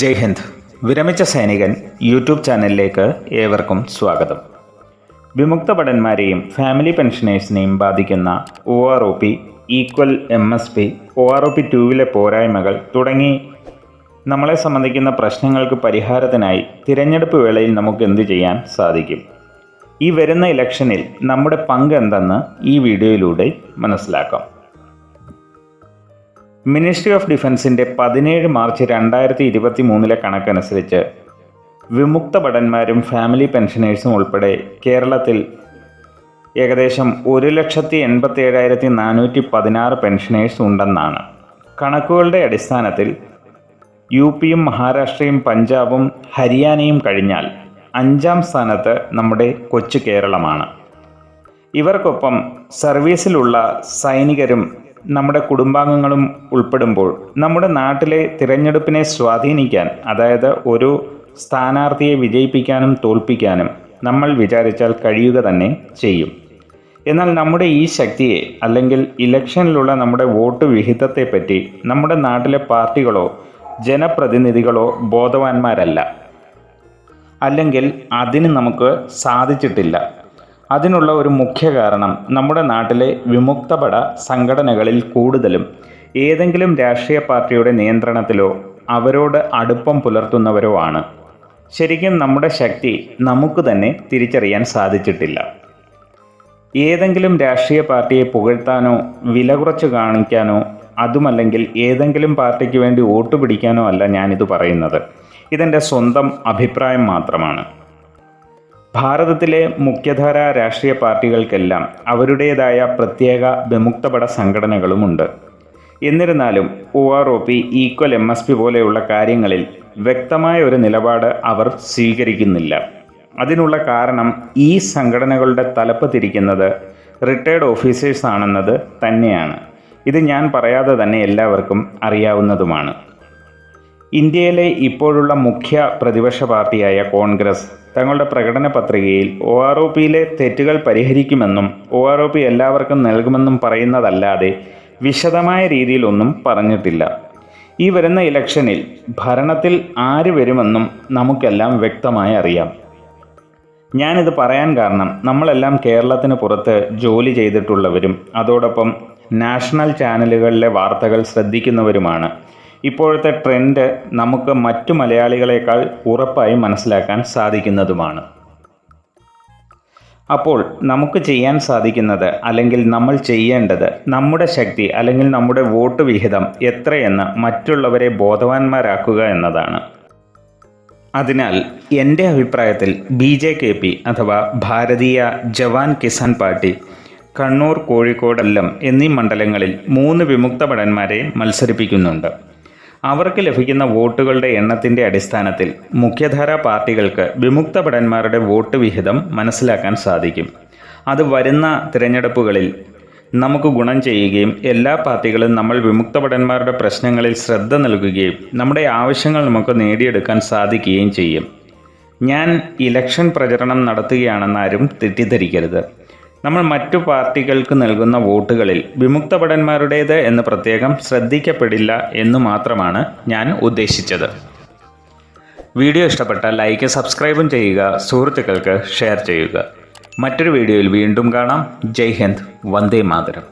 ജയ് ഹിന്ദ്. വിരമിച്ച സൈനികൻ യൂട്യൂബ് ചാനലിലേക്ക് ഏവർക്കും സ്വാഗതം. വിമുക്ത ഭടന്മാരെയും ഫാമിലി പെൻഷനേഴ്സിനെയും ബാധിക്കുന്ന O R O P equal M S P O R O P ടുവിലെ പോരായ്മകൾ തുടങ്ങി നമ്മളെ സംബന്ധിക്കുന്ന പ്രശ്നങ്ങൾക്ക് പരിഹാരത്തിനായി തിരഞ്ഞെടുപ്പ് വേളയിൽ നമുക്ക് എന്തു ചെയ്യാൻ സാധിക്കും? ഈ വരുന്ന ഇലക്ഷനിൽ നമ്മുടെ പങ്ക് എന്തെന്ന് ഈ വീഡിയോയിലൂടെ മനസ്സിലാക്കാം. മിനിസ്ട്രി ഓഫ് ഡിഫൻസിന്റെ പതിനേഴ് മാർച്ച് രണ്ടായിരത്തി ഇരുപത്തി മൂന്നിലെ കണക്കനുസരിച്ച് വിമുക്ത ഭടന്മാരും ഫാമിലി പെൻഷനേഴ്സും ഉൾപ്പെടെ കേരളത്തിൽ ഏകദേശം ഒരു ലക്ഷത്തി എൺപത്തി ഏഴായിരത്തി നാനൂറ്റി പതിനാറ് പെൻഷനേഴ്സ് ഉണ്ടെന്നാണ്. കണക്കുകളുടെ അടിസ്ഥാനത്തിൽ യു പിയും മഹാരാഷ്ട്രയും പഞ്ചാബും ഹരിയാനയും കഴിഞ്ഞാൽ അഞ്ചാം സ്ഥാനത്ത് നമ്മുടെ കൊച്ചു കേരളമാണ്. ഇവർക്കൊപ്പം സർവീസിലുള്ള സൈനികരും നമ്മുടെ കുടുംബാംഗങ്ങളും ഉൾപ്പെടുമ്പോൾ നമ്മുടെ നാട്ടിലെ തിരഞ്ഞെടുപ്പിനെ സ്വാധീനിക്കാൻ അതായത് ഒരു സ്ഥാനാർത്ഥിയെ വിജയിപ്പിക്കാനും തോൽപ്പിക്കാനും നമ്മൾ വിചാരിച്ചാൽ കഴിയുക തന്നെ ചെയ്യും. എന്നാൽ നമ്മുടെ ഈ ശക്തിയെ അല്ലെങ്കിൽ ഇലക്ഷനിലുള്ള നമ്മുടെ വോട്ട് വിഹിതത്തെപ്പറ്റി നമ്മുടെ നാട്ടിലെ പാർട്ടികളോ ജനപ്രതിനിധികളോ ബോധവാന്മാരല്ല. അല്ലെങ്കിൽ അതിന് നമുക്ക് സാധിച്ചിട്ടില്ല. അതിനുള്ള ഒരു മുഖ്യ കാരണം നമ്മുടെ നാട്ടിലെ വിമുക്തപട സംഘടനകളിൽ കൂടുതലും ഏതെങ്കിലും രാഷ്ട്രീയ പാർട്ടിയുടെ നിയന്ത്രണത്തിലോ അവരോട് അടുപ്പം പുലർത്തുന്നവരോ ആണ്. ശരിക്കും നമ്മുടെ ശക്തി നമുക്ക് തന്നെ തിരിച്ചറിയാൻ സാധിച്ചിട്ടില്ല. ഏതെങ്കിലും രാഷ്ട്രീയ പാർട്ടിയെ പുകഴ്ത്താനോ വില കുറച്ച് കാണിക്കാനോ അതുമല്ലെങ്കിൽ ഏതെങ്കിലും പാർട്ടിക്ക് വേണ്ടി വോട്ട് പിടിക്കാനോ അല്ല ഞാനിത് പറയുന്നത്. ഇതെന്റെ സ്വന്തം അഭിപ്രായം മാത്രമാണ്. ഭാരതത്തിലെ മുഖ്യധാര രാഷ്ട്രീയ പാർട്ടികൾക്കെല്ലാം അവരുടേതായ പ്രത്യേക വിമുക്തപട സംഘടനകളുമുണ്ട്. എന്നിരുന്നാലും O R O P equal M S P പോലെയുള്ള കാര്യങ്ങളിൽ വ്യക്തമായ ഒരു നിലപാട് അവർ സ്വീകരിക്കുന്നില്ല. അതിനുള്ള കാരണം ഈ സംഘടനകളുടെ തലപ്പ് തിരിക്കുന്നത് റിട്ടയർഡ് ഓഫീസേഴ്സ് ആണെന്നത് തന്നെയാണ്. ഇത് ഞാൻ പറയാതെ തന്നെ എല്ലാവർക്കും അറിയാവുന്നതുമാണ്. ഇന്ത്യയിലെ ഇപ്പോഴുള്ള മുഖ്യ പ്രതിപക്ഷ പാർട്ടിയായ കോൺഗ്രസ് തങ്ങളുടെ പ്രകടന പത്രികയിൽ ഒ ആർ ഒ പിയിലെ തെറ്റുകൾ പരിഹരിക്കുമെന്നും ഒ ആർ ഒ പി എല്ലാവർക്കും നൽകുമെന്നും പറയുന്നതല്ലാതെ വിശദമായ രീതിയിലൊന്നും പറഞ്ഞിട്ടില്ല. ഈ വരുന്ന ഇലക്ഷനിൽ ഭരണത്തിൽ ആര് വരുമെന്നും നമുക്കെല്ലാം വ്യക്തമായി അറിയാം. ഞാനിത് പറയാൻ കാരണം നമ്മളെല്ലാം കേരളത്തിന് പുറത്ത് ജോലി ചെയ്തിട്ടുള്ളവരും അതോടൊപ്പം നാഷണൽ ചാനലുകളിലെ വാർത്തകൾ ശ്രദ്ധിക്കുന്നവരുമാണ്. ഇപ്പോഴത്തെ ട്രെൻഡ് നമുക്ക് മറ്റു മലയാളികളെക്കാൾ ഉറപ്പായി മനസ്സിലാക്കാൻ സാധിക്കുന്നതുമാണ്. അപ്പോൾ നമുക്ക് ചെയ്യാൻ സാധിക്കുന്നത് അല്ലെങ്കിൽ നമ്മൾ ചെയ്യേണ്ടത് നമ്മുടെ ശക്തി അല്ലെങ്കിൽ നമ്മുടെ വോട്ട് വിഹിതം എത്രയെന്ന് മറ്റുള്ളവരെ ബോധവാന്മാരാക്കുക എന്നതാണ്. അതിനാൽ എന്റെ അഭിപ്രായത്തിൽ ബി ജെ കെ പി അഥവാ ഭാരതീയ ജവാൻ കിസാൻ പാർട്ടി കണ്ണൂർ കോഴിക്കോടെല്ലാം എന്നീ മണ്ഡലങ്ങളിൽ മൂന്ന് വിമുക്ത ഭടന്മാരെ മത്സരിപ്പിക്കുന്നുണ്ട്. അവർക്ക് ലഭിക്കുന്ന വോട്ടുകളുടെ എണ്ണത്തിന്റെ അടിസ്ഥാനത്തിൽ മുഖ്യധാരാ പാർട്ടികൾക്ക് വിമുക്ത ഭടന്മാരുടെ വോട്ട് വിഹിതം മനസ്സിലാക്കാൻ സാധിക്കും. അത് വരുന്ന തിരഞ്ഞെടുപ്പുകളിൽ നമുക്ക് ഗുണം ചെയ്യുകയും എല്ലാ പാർട്ടികളും നമ്മൾ വിമുക്ത ഭടന്മാരുടെ പ്രശ്നങ്ങളിൽ ശ്രദ്ധ നൽകുകയും നമ്മുടെ ആവശ്യങ്ങൾ നമുക്ക് നേടിയെടുക്കാൻ സാധിക്കുകയും ചെയ്യും. ഞാൻ ഇലക്ഷൻ പ്രചരണം നടത്തുകയാണെന്നാരും തെറ്റിദ്ധരിക്കരുത്. നമ്മൾ മറ്റു പാർട്ടികൾക്ക് നൽകുന്ന വോട്ടുകളിൽ വിമുക്ത ഭടന്മാരുടേത് എന്ന് പ്രത്യേകം ശ്രദ്ധിക്കപ്പെടില്ല എന്ന് മാത്രമാണ് ഞാൻ ഉദ്ദേശിച്ചത്. വീഡിയോ ഇഷ്ടപ്പെട്ട ലൈക്ക് സബ്സ്ക്രൈബും ചെയ്യുക സുഹൃത്തുക്കൾക്ക് ഷെയർ ചെയ്യുക. മറ്റൊരു വീഡിയോയിൽ വീണ്ടും കാണാം. ജയ് ഹിന്ദ് വന്ദേ മാതരം.